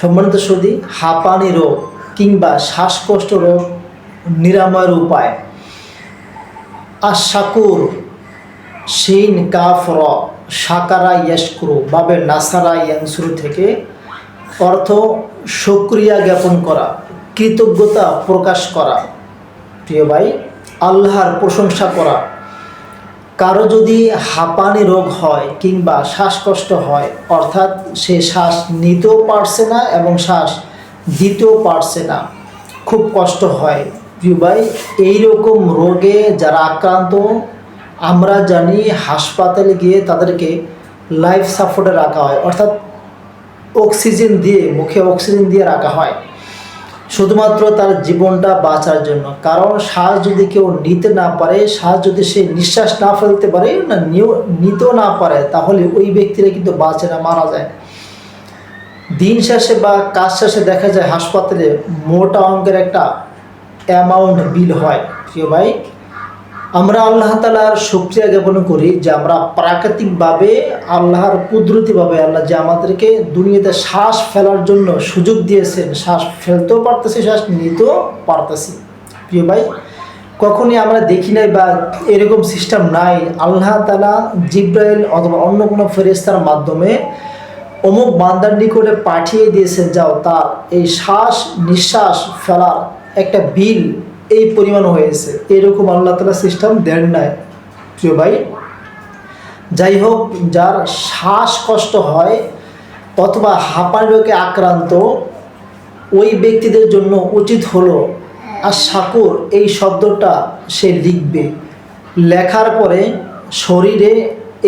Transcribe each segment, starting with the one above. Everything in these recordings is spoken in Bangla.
সম্মানিত সদি হাঁপানি রোগ কিংবা শ্বাসকষ্ট রোগ নিরাময়ের উপায়। আর আশাকুর, শিন, কাফ, র, সাকারা ইয়াসকুরু বাবে নাসারা ইয়াংসুরু থেকে অর্থ সক্রিয়া জ্ঞাপন করা, কৃতজ্ঞতা প্রকাশ করা। প্রিয় ভাই, আল্লাহর প্রশংসা করা কারও যদি হাঁপানি রোগ হয় কিংবা শ্বাসকষ্ট হয়, অর্থাৎ সে শ্বাস নিতেও পারছে না এবং শ্বাস দিতেও পারছে না, খুব কষ্ট হয়। প্রিয় ভাই, এইরকম রোগে যারা আক্রান্ত, আমরা জানি হাসপাতালে গিয়ে তাদেরকে লাইফ সাপোর্টে রাখা হয়, অর্থাৎ অক্সিজেন দিয়ে, মুখে অক্সিজেন দিয়ে রাখা হয়। শুধুমাত্র তার জীবনটা বাঁচার জন্য। কারণ শ্বাস যদি কেউ নিতে না পারে শ্বাস যদি সে নিঃশ্বাস না ফেলতে পারে, না নিতেও না পারে, তাহলে ওই ব্যক্তিরা কিন্তু বাঁচে না, মারা যায়। দিন শেষে বা কাজ শেষে দেখা যায় হাসপাতালে মোটা অঙ্কের একটা অ্যামাউন্ট বিল হয়। প্রিয় ভাই আমরা আল্লাহ তালার শুক্রিয়া জ্ঞাপন করি যে আমরা প্রাকৃতিকভাবে আল্লাহর কুদরতিভাবে আল্লাহ যে আমাদেরকে দুনিয়াতে শ্বাস ফেলার জন্য সুযোগ দিয়েছেন, শ্বাস ফেলতেও পারতেছি, শ্বাস নিতেও পারতেছি। প্রিয় ভাই, কখনই আমরা দেখি নাই বা এরকম সিস্টেম নাই। আল্লাহ তালা জিব্রাইল অথবা অন্য কোনো ফেরেস্তার মাধ্যমে অমুক বান্দার নিকটে পাঠিয়ে দিয়েছেন, যাও তার এই শ্বাস নিঃশ্বাস ফেলার একটা বিল এই পরিমাণ হয়েছে। এরকম আল্লাহ তালা সিস্টেম দেন নাই, প্রিয় ভাই। যাই হোক যার শ্বাসকষ্ট হয় অথবা হাঁপানি রোগে আক্রান্ত, ওই ব্যক্তিদের জন্য উচিত হলো আর সাকুর এই শব্দটা সে লিখবে। লেখার পরে শরীরে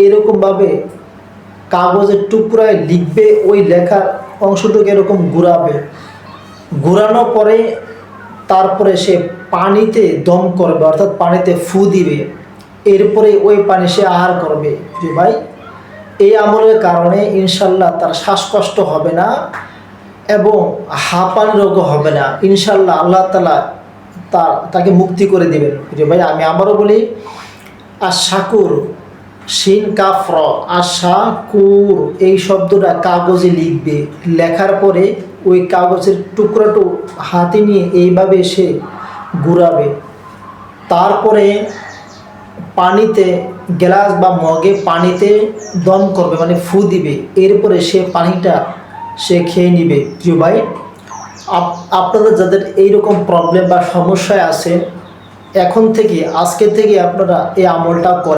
এরকমভাবে কাগজের টুকরায় লিখবে, ওই লেখার অংশটুকু এরকম ঘুরাবে। ঘুরানোর পরে তারপরে সে পানিতে দম করবে, অর্থাৎ পানিতে ফু দিবে। এরপরে ওই পানি সে আহার করবে। যে ভাই, এই আমলের কারণে ইনশাল্লাহ তার শ্বাসকষ্ট হবে না এবং হাঁপান রোগও হবে না। ইনশাল্লাহ আল্লাহ তালা তার, তাকে মুক্তি করে দিবেন। যে ভাই, আমি আবারও বলি আর শাকুর শিন কাফর আশা কুর এই শব্দটা কাগজে লিখবে। লেখার পরে ওই কাগজের টুকরাটু হাতে নিয়ে এইভাবে সে ঘুরাবে। তারপরে পানিতে, গ্লাস বা মগে পানিতে দম করবে মানে ফু দিবে। এরপরে সে পানিটা সে খেয়ে নিবে। প্রিয় ভাই, আপ- আপনাদের যাদের এইরকম প্রবলেম বা সমস্যায় আছে, এখন থেকে, আজকে থেকে আপনারা এই আমলটা করেন।